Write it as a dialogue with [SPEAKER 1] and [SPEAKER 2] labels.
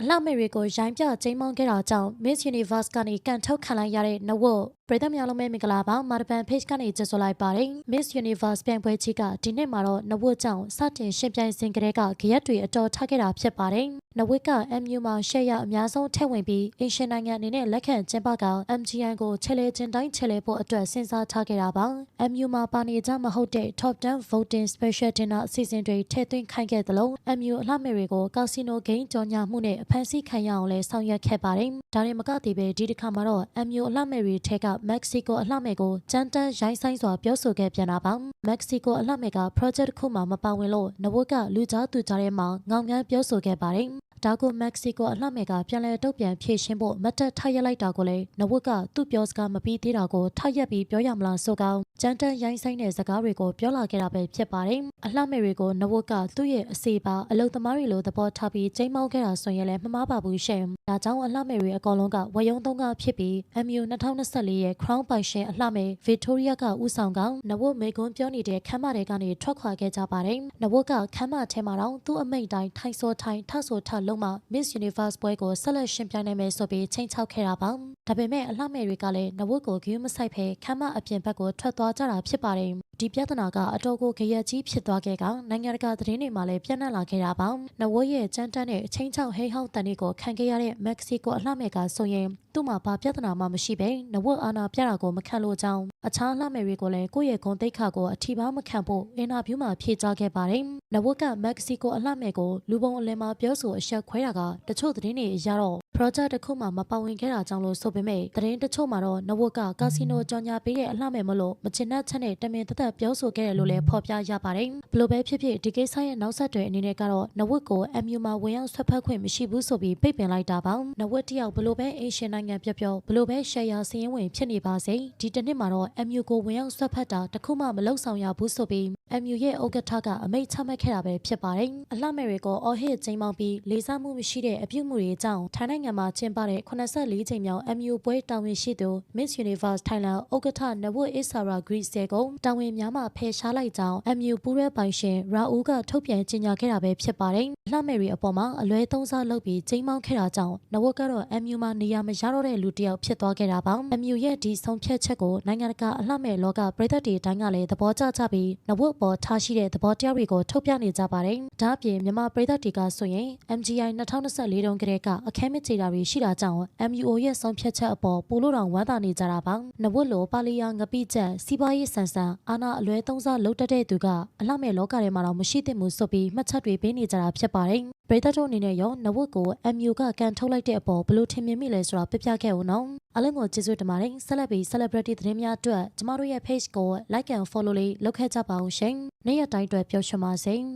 [SPEAKER 1] အလှမေတွေကိုရိုင်းပြကျိမ်းမောင်းခဲ့တာကြောင့် Miss Universe ကနေကန်ထုတ်ခံလိုက်ရတဲ့နဝတ် ပရိသတ်များလုံးပဲမင်္ဂလာပါမာတပန် page ကနေကြိုဆိုလိုက်ပါတယ် Miss Universe ပြိုင်ပွဲကြီးကဒီနှစ်မှာတော့နဝတ်ကြောင့်စတင်ရှင်ပြိုင်စဉ်ကတည်းကဂရက်တွေအတော်ထခဲ့တာဖြစ်ပါတယ်နဝတ်က MU မှာရှက်ရအများဆုံးထည့်ဝင်ပြီးအင်ရှင်နိုင်ငံအနေနဲ့လက်ခံကျင်းပက MGN ကိုချဲလေချင်းတိုင်းချဲလေဖို့အတွက်စဉ်းစားထားခဲ့တာပါ MU မှာပါနေကြမဟုတ်တဲ့ Top 10 Voting Special Dinner အစီအစဉ်တွေထည့်သွင်းခိုင်းခဲ့သလို MU အလှမေတွေကိုကာစီနိုဂိမ်းကြော်ညာမှုနဲ့အဖမ်းဆီးခံရအောင်လဲဆောင်ရွက်ခဲ့ပါတယ်ဒါရင်မကသေးပဲဒီတစ်ခါမှာတော့ MU အလှမေတွေထဲက Mexico အလှမေကိုကြမ်းတမ်းရိုင်းဆိုင်စွာပြောဆိုခဲ့ပြန်တာပါ Mexico အလှမေက project တစ်ခုမှမပါဝင်လို့နဝတ်ကလူကြားသူကြားထဲမှာငောင်ငန်းပြောဆိုခဲ့ပါတယ် ဒါကိုမက္ကဆီကိုအလှမယ်ကပြန်လည်တုတ်ပြန်ဖြေရှင်းဖို့မတ်တက်ထရက်လိုက်တာကိုလည်းနဝတ်ကသူ့ပြောစကားမပြီးသေးတာကိုထရက်ပြီးပြောရမလားဆိုကောင်းကြမ်းတမ်းရိုင်းဆိုင်တဲ့စကားတွေကိုပြောလာခဲ့တာပဲဖြစ်ပါတယ်အလှမယ်တွေကိုနဝတ်ကသူ့ရဲ့အစီပါအလုသမားတွေလိုသဘောထားပြီးချိန်မောင်းခဲ့တာဆိုရင်လည်းမမှားပါဘူးရှင်ဒါကြောင့်အလှမယ်တွေအကောင်လုံးကဝယုံသုံးကဖြစ်ပြီး MU 2024ရဲ့ Crown ပိုင်ရှင်အလှမယ် Victoria ကဦးဆောင်ကောင်းနဝတ်မေကွန်းပြောနေတဲ့ခမ်းမတွေကနေထွက်ခွာခဲ့ကြပါတယ်နဝတ်ကခမ်းမထဲမှာတော့သူ့အမိန့်တိုင်းထိုင်ဆိုထိုင်ထဆိုထလုံးမှာ Miss Universe ပွဲကိုဆက်လက်ရှင်ပြိုင်နိုင်မယ်ဆိုပြီးချိန်ချောက်ခဲ့တာပါဒါပေမဲ့အလှမယ်တွေကလည်းနဝတ်ကိုဂယူးမဆိုင်ဖဲခမ်းမအပြင်ဘက်ကိုထွက်သွားကြတာဖြစ်ပါတယ်ဒီပြဿနာကအတော်ကိုကြရက်ကြီးဖြစ်သွားခဲ့ကနိုင်ငံတကာသတင်းတွေမှာလည်းပြန့်နှံ့လာခဲ့တာပါနဝတ်ရဲ့ကြမ်းတမ်းတဲ့အချင်းချောက်ဟိဟောက်တန်တွေကိုခံခဲ့ရတဲ့မက္ကဆီကိုအလှမယ်ကဆိုရင်သူ့မှာဘာပြဿနာမှမရှိပဲနဝတ်အာနာပြတာကိုမခံလို့ကြောင်းအခြားလှမယ်တွေကိုလည်းကိုယ့်ရဲ့ဂုဏ်သိက္ခာကိုအထီပါမခံဖို့အင်တာဗျူးမှာဖြေကြားခဲ့ပါတယ်နဝတ်ကမက္ကဆီကိုအလှမယ်ကိုလူပုံအလယ်မှာပြောဆိုအဆက်ခွဲတာကတချို့သတင်းတွေအရတော့ project တစ်ခုမှမပါဝင်ခဲ့တာကြောင့်လို့ဆိုပေမဲ့သတင်းတချို့မှာတော့နဝတ်ကကာစီနိုကြော်ညာပေးတဲ့အလှမယ်မလို့မချင်တဲ့ချက်နဲ့တမင်တသက်ပြောဆိုခဲ့တယ်လို့လည်းဖော်ပြရပါတယ်ဘလို့ပဲဖြစ်ဖြစ်ဒီကိစ္စရဲ့နောက်ဆက်တွဲအနေနဲ့ကတော့နဝတ်ကို MU မှာဝင်ရောက်ဆွတ်ဖက်ခွင့်မရှိဘူးဆိုပြီးပိတ်ပင်လိုက်တာပါနဝတ်တယောက်ဘလို့ပဲအရှင်နိုင်ငံပြောပြောဘလို့ပဲရှယ်ယာစည်ရင်ဝင်ဖြစ်နေပါစေဒီတစ်နှစ်မှာတော့ MU ကိုဝင်ရောက်ဆွတ်ဖက်တာတခုမှမလုပ်ဆောင်ရဘူးဆိုပြီး MU ရဲ့ဥက္ကဋ္ဌကအမိန့်ချမှတ်ခဲ့တာပဲဖြစ်ပါတယ်အလှမယ်တွေကိုအော်ဟစ်ချိန်ပေါင်းပြီးလေးစားမှုမရှိတဲ့အပြုမှုတွေအကြောင်းထိုင်းနိုင်ငံမှာကျင်းပတဲ့84ချိန်မြောက် MU ပွဲတာဝန်ရှိသူ Miss Universe Thailand ဥက္ကဋ္ဌနဝတ်အစ်ဆာရာဂရီဆဲကိုတာဝန်များမှဖယ်ရှားလိုက်ကြောင်း MU ပူးရဲပိုင်ရှင်ရာဦးကထုတ်ပြန်ကြေညာခဲ့တာပဲဖြစ်ပါတယ်။လှမယ်ရီအပေါ်မှာအလွဲသုံးစားလုပ်ပြီးချိန်မောင်းခဲ့တာကြောင့်နဝတ်ကတော့ MU မှာနေရာမရတော့တဲ့လူတစ်ယောက်ဖြစ်သွားခဲ့တာပါ။ MU ရဲ့ဒီဆုံးဖြတ်ချက်ကိုနိုင်ငံတကာအလှမယ်လောကပြည်သက်တွေတိုင်းကလည်းသဘောကျကြပြီးနဝတ်ပေါ်ထားရှိတဲ့သဘောတရားတွေကိုထုတ်ပြနေကြပါတယ်။ဒါ့အပြင်မြန်မာပြည်သက်တွေကဆိုရင် MGI 2024တုန်းကတည်းကအခက်မချေတာတွေရှိတာကြောင့် MUO ရဲ့ဆုံးဖြတ်ချက်အပေါ်ပိုလို့တောင်ဝမ်းသာနေကြတာပါ။နဝတ်လိုပါလီယာငပိချက်စီးပွားရေးဆန်ဆန်အာနာအလွဲသုံးစားလုပ်တတ်တဲ့သူကအလှမဲ့လောကထဲမှာတော့မရှိသင့်ဘူးဆိုပြီးမှတ်ချက်တွေပေးနေကြတာဖြစ်ပါတယ်။ပရိသတ်တို့အနေနဲ့ရောနဝတ်ကို MU ကကန်ထုတ်လိုက်တဲ့အပေါ်ဘယ်လိုထင်မြင်မိလဲဆိုတာပြပြခဲ့ဦးနော်။အားလုံးကိုကျေးဇူးတင်ပါတယ်။ Celebrity Celebrity သတင်းများအတွက်ကျမတို့ရဲ့ page ကို like and follow လေးလုပ်ခဲ့ကြပါအောင်ရှင်။နေ့ရက်တိုင်းအတွက်ပျော်ရွှင်ပါစေ။